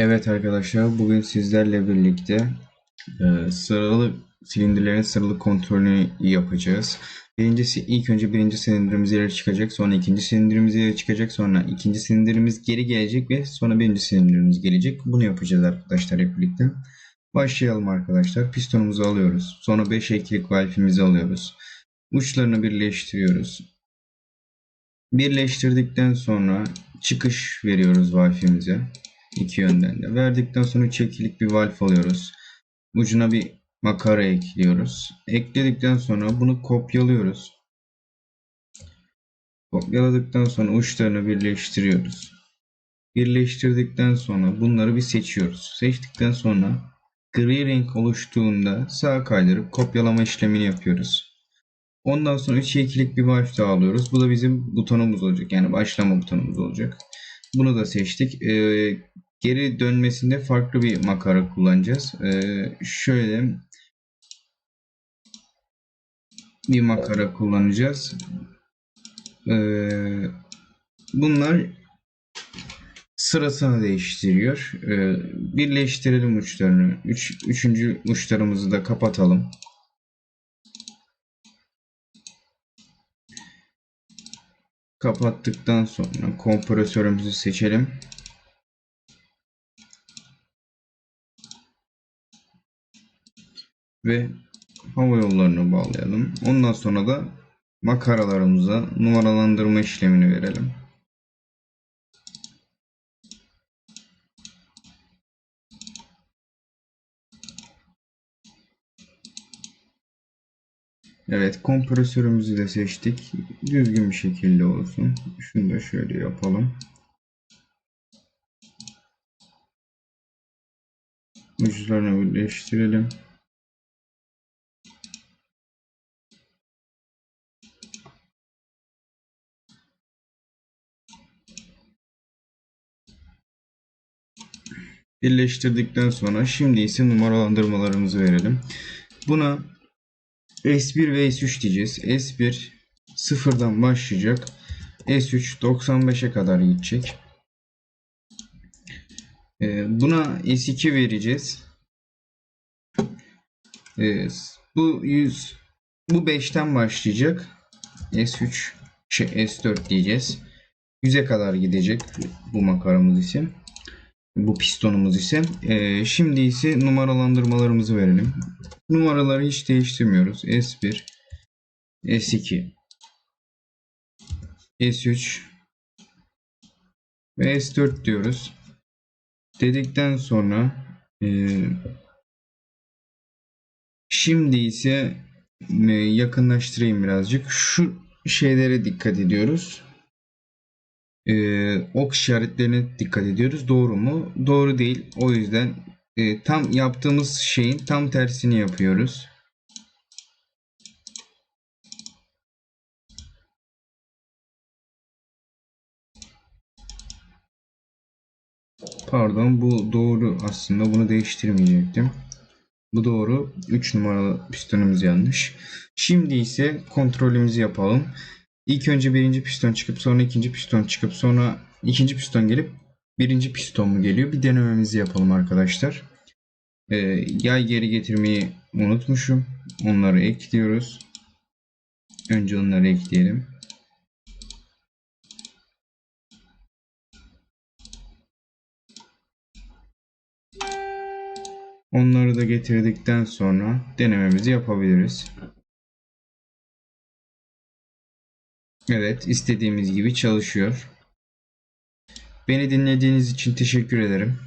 Evet arkadaşlar bugün sizlerle birlikte e, sıralı silindirlerin sıralı kontrolünü yapacağız. Birincisi ilk önce birinci silindirimiz ileri çıkacak sonra ikinci silindirimiz ileri çıkacak sonra ikinci silindirimiz geri gelecek ve sonra birinci silindirimiz gelecek. Bunu yapacağız arkadaşlar hep birlikte. Başlayalım arkadaşlar. Pistonumuzu alıyoruz. Sonra 5 eklik valfimizi alıyoruz. Uçlarını birleştiriyoruz. Birleştirdikten sonra çıkış veriyoruz valfimize. İki yönden de. Verdikten sonra çekilik bir valf alıyoruz. Ucuna bir makara ekliyoruz. Ekledikten sonra bunu kopyalıyoruz. Kopyaladıktan sonra uçlarını birleştiriyoruz. Birleştirdikten sonra bunları bir seçiyoruz. Seçtikten sonra gri renk oluştuğunda sağa kaydırıp kopyalama işlemini yapıyoruz. Ondan sonra 3 ikilik bir valf daha alıyoruz. Bu da bizim butonumuz olacak. Yani başlama butonumuz olacak. Bunu da seçtik. Ee, geri dönmesinde farklı bir makara kullanacağız. Ee, şöyle bir makara kullanacağız. Ee, bunlar sırasını değiştiriyor. Ee, birleştirelim uçlarını. Üç, üçüncü uçlarımızı da kapatalım. Kapattıktan sonra kompresörümüzü seçelim. Ve hava yollarını bağlayalım. Ondan sonra da makaralarımıza numaralandırma işlemini verelim. Evet kompresörümüzü de seçtik. Düzgün bir şekilde olsun. Şunu da şöyle yapalım. Uçlarını birleştirelim. Birleştirdikten sonra şimdi ise numaralandırmalarımızı verelim. Buna S1 ve S3 diyeceğiz. S1 sıfırdan başlayacak. S3 95'e kadar gidecek. Ee, buna S2 vereceğiz. Ee, bu 100 bu 5'ten başlayacak. S3 şey S4 diyeceğiz. 100'e kadar gidecek bu makaramız için. Bu pistonumuz ise. Ee, şimdi ise numaralandırmalarımızı verelim. Numaraları hiç değiştirmiyoruz. S1, S2, S3 ve S4 diyoruz. Dedikten sonra e, şimdi ise e, yakınlaştırayım birazcık. Şu şeylere dikkat ediyoruz. E, ok işaretlerine dikkat ediyoruz. Doğru mu? Doğru değil. O yüzden e, tam yaptığımız şeyin tam tersini yapıyoruz. Pardon bu doğru aslında bunu değiştirmeyecektim. Bu doğru. 3 numaralı pistonumuz yanlış. Şimdi ise kontrolümüzü yapalım. İlk önce birinci piston çıkıp sonra ikinci piston çıkıp sonra ikinci piston gelip birinci piston mu geliyor? Bir denememizi yapalım arkadaşlar. Ee, yay geri getirmeyi unutmuşum. Onları ekliyoruz. Önce onları ekleyelim. Onları da getirdikten sonra denememizi yapabiliriz. Evet, istediğimiz gibi çalışıyor. Beni dinlediğiniz için teşekkür ederim.